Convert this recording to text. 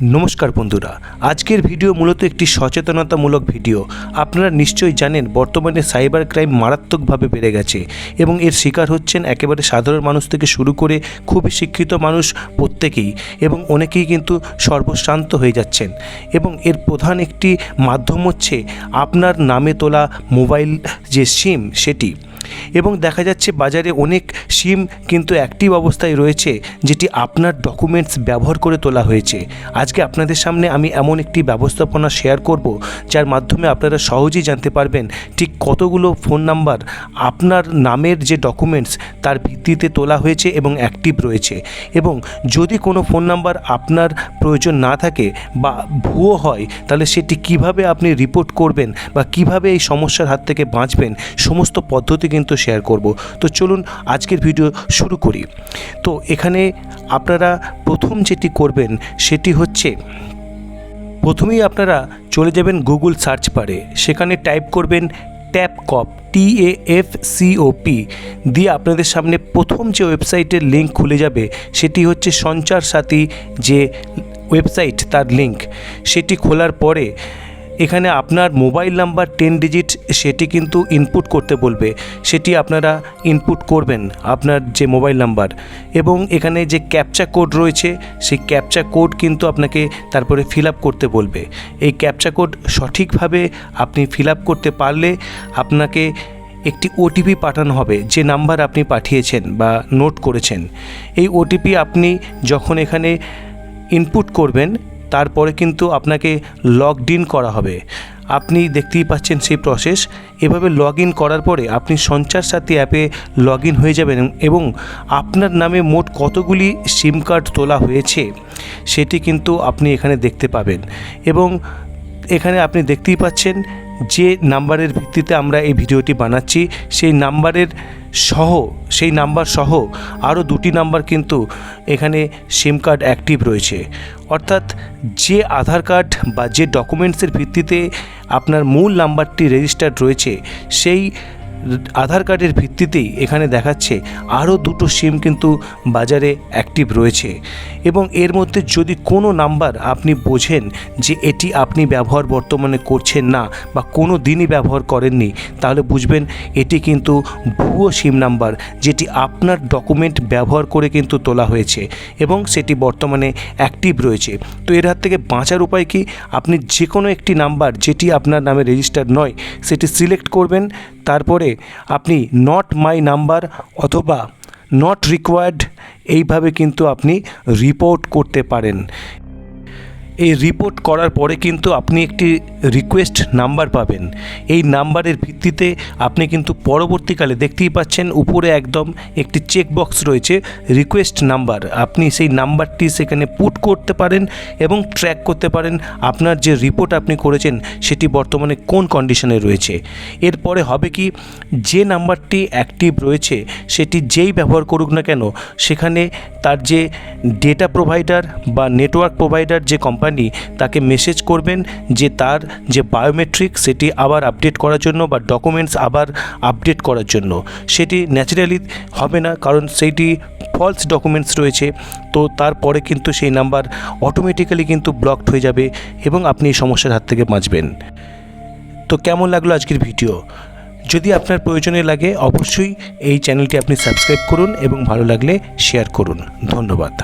নমস্কার বন্ধুরা, আজকের ভিডিও মূলত একটি সচেতনতামূলক ভিডিও। আপনারা নিশ্চয়ই জানেন, বর্তমানে সাইবার ক্রাইম মারাত্মকভাবে বেড়ে গেছে এবং এর শিকার হচ্ছেন একেবারে সাধারণ মানুষ থেকে শুরু করে খুবই শিক্ষিত মানুষ প্রত্যেকেই এবং অনেকেই কিন্তু সর্বশ্রান্ত হয়ে যাচ্ছেন। এবং এর প্রধান একটি মাধ্যম হচ্ছে আপনার নামে তোলা মোবাইল যে সিম, সেটি। এবং দেখা যাচ্ছে বাজারে অনেক সিম কিন্তু অ্যাক্টিভ অবস্থায় রয়েছে, যেটি আপনার ডকুমেন্টস ব্যবহার করে তোলা হয়েছে। আজকে আপনাদের সামনে আমি এমন একটি ব্যবস্থাপনা শেয়ার করব, যার মাধ্যমে আপনারা সহজেই জানতে পারবেন ঠিক কতগুলো ফোন নাম্বার আপনার নামের যে ডকুমেন্টস তার ভিত্তিতে তোলা হয়েছে এবং অ্যাক্টিভ রয়েছে। এবং যদি কোনো ফোন নাম্বার আপনার প্রয়োজন না থাকে বা ভুয়ো হয়, তাহলে সেটি কীভাবে আপনি রিপোর্ট করবেন বা কীভাবে এই সমস্যার হাত থেকে বাঁচবেন, সমস্ত পদ্ধতি কিন্তু শেয়ার করব। তো চলুন আজকের ভিডিও শুরু করি। তো এখানে আপনারা প্রথম যেটি করবেন, সেটি হচ্ছে প্রথমেই আপনারা চলে যাবেন গুগল সার্চ বারে সেখানে টাইপ করবেন TAFCOP T A F COP দিয়ে আপনাদের সামনে প্রথম যে ওয়েবসাইটের লিঙ্ক খুলে যাবে, সেটি হচ্ছে সঞ্চার সাথী যে ওয়েবসাইট তার লিঙ্ক সেটি খোলার পরে এখানে আপনার মোবাইল নাম্বার টেন ডিজিট সেটি কিন্তু ইনপুট করতে বলবে। সেটি আপনারা ইনপুট করবেন আপনার যে মোবাইল নাম্বার এবং এখানে যে ক্যাপচা কোড রয়েছে, সেই ক্যাপচা কোড কিন্তু আপনাকে তারপরে ফিল আপ করতে বলবে। এই ক্যাপচা কোড সঠিকভাবে আপনি ফিল আপ করতে পারলে আপনাকে একটি ওটিপি পাঠানো হবে, যে নাম্বার আপনি পাঠিয়েছেন বা নোট করেছেন। এই ওটিপি আপনি যখন এখানে ইনপুট করবেন, তারপরে কিন্তু আপনাকে লগ ইন করা হবে। আপনি দেখতেই পাচ্ছেন সেই প্রসেস এভাবে লগ ইন করার পরে আপনি সঞ্চার সাথী অ্যাপে লগ ইন হয়ে যাবেন এবং আপনার নামে মোট কতগুলি সিম কার্ড তোলা হয়েছে, সেটি কিন্তু আপনি এখানে দেখতে পাবেন। এবং এখানে আপনি দেখতেই পাচ্ছেন যে নাম্বারের ভিত্তিতে আমরা এই ভিডিওটি বানাচ্ছি, সেই নাম্বারের সহ, সেই নাম্বার সহ আরও দুটি নাম্বার কিন্তু এখানে সিম কার্ড অ্যাক্টিভ রয়েছে। অর্থাৎ যে আধার কার্ড বা যে ডকুমেন্টসের ভিত্তিতে আপনার মূল নাম্বারটি রেজিস্টার্ড রয়েছে, সেই আধার কার্ডের ভিত্তিতেই এখানে দেখাচ্ছে আরও দুটো সিম কিন্তু বাজারে অ্যাক্টিভ রয়েছে। এবং এর মধ্যে যদি কোনো নাম্বার আপনি বোঝেন যে এটি আপনি ব্যবহার বর্তমানে করছেন না বা কোনো দিনই ব্যবহার করেননি, তাহলে বুঝবেন এটি কিন্তু ভুয়ো সিম নাম্বার যেটি আপনার ডকুমেন্ট ব্যবহার করে কিন্তু তোলা হয়েছে এবং সেটি বর্তমানে অ্যাক্টিভ রয়েছে। তো এর হাত থেকে বাঁচার উপায় কি? আপনি যে কোনো একটি নাম্বার যেটি আপনার নামে রেজিস্টার নয়, সেটি সিলেক্ট করবেন তারপরে আপনি নট মাই নাম্বার অথবা নট রিকোয়ার্ড এইভাবে কিন্তু আপনি রিপোর্ট করতে পারেন। এই রিপোর্ট করার পরে কিন্তু আপনি একটি রিকোয়েস্ট নাম্বার পাবেন। এই নাম্বারের ভিত্তিতে আপনি কিন্তু পরবর্তীকালে দেখতেই পাচ্ছেন উপরে একদম একটি চেকবক্স রয়েছে রিকোয়েস্ট নাম্বার আপনি সেই নাম্বারটি সেখানে পুট করতে পারেন এবং ট্র্যাক করতে পারেন আপনার যে রিপোর্ট আপনি করেছেন, সেটি বর্তমানে কোন কন্ডিশনে রয়েছে। এরপরে হবে কি, যে নাম্বারটি অ্যাক্টিভ রয়েছে, সেটি যেই ব্যবহার করুক না কেন, সেখানে তার যে ডেটা প্রোভাইডার বা নেটওয়ার্ক প্রোভাইডার যে কোম্পানি তাকে মেসেজ করবেন যে তার যে বায়োমেট্রিক সেটি আবার আপডেট করার জন্য বা ডকুমেন্টস আবার আপডেট করার জন্য। সেটি ন্যাচারালি হবে না কারণ সেইটি ফলস ডকুমেন্টস রয়েছে। তো তারপরে কিন্তু সেই নাম্বার অটোমেটিক্যালি কিন্তু ব্লকড হয়ে যাবে এবং আপনি এই সমস্যার হাত থেকে বাঁচবেন। তো কেমন লাগল আজকের ভিডিও? যদি আপনার প্রয়োজনে লাগে অবশ্যই এই চ্যানেলটি আপনি সাবস্ক্রাইব করুন এবং ভালো লাগলে শেয়ার করুন। ধন্যবাদ।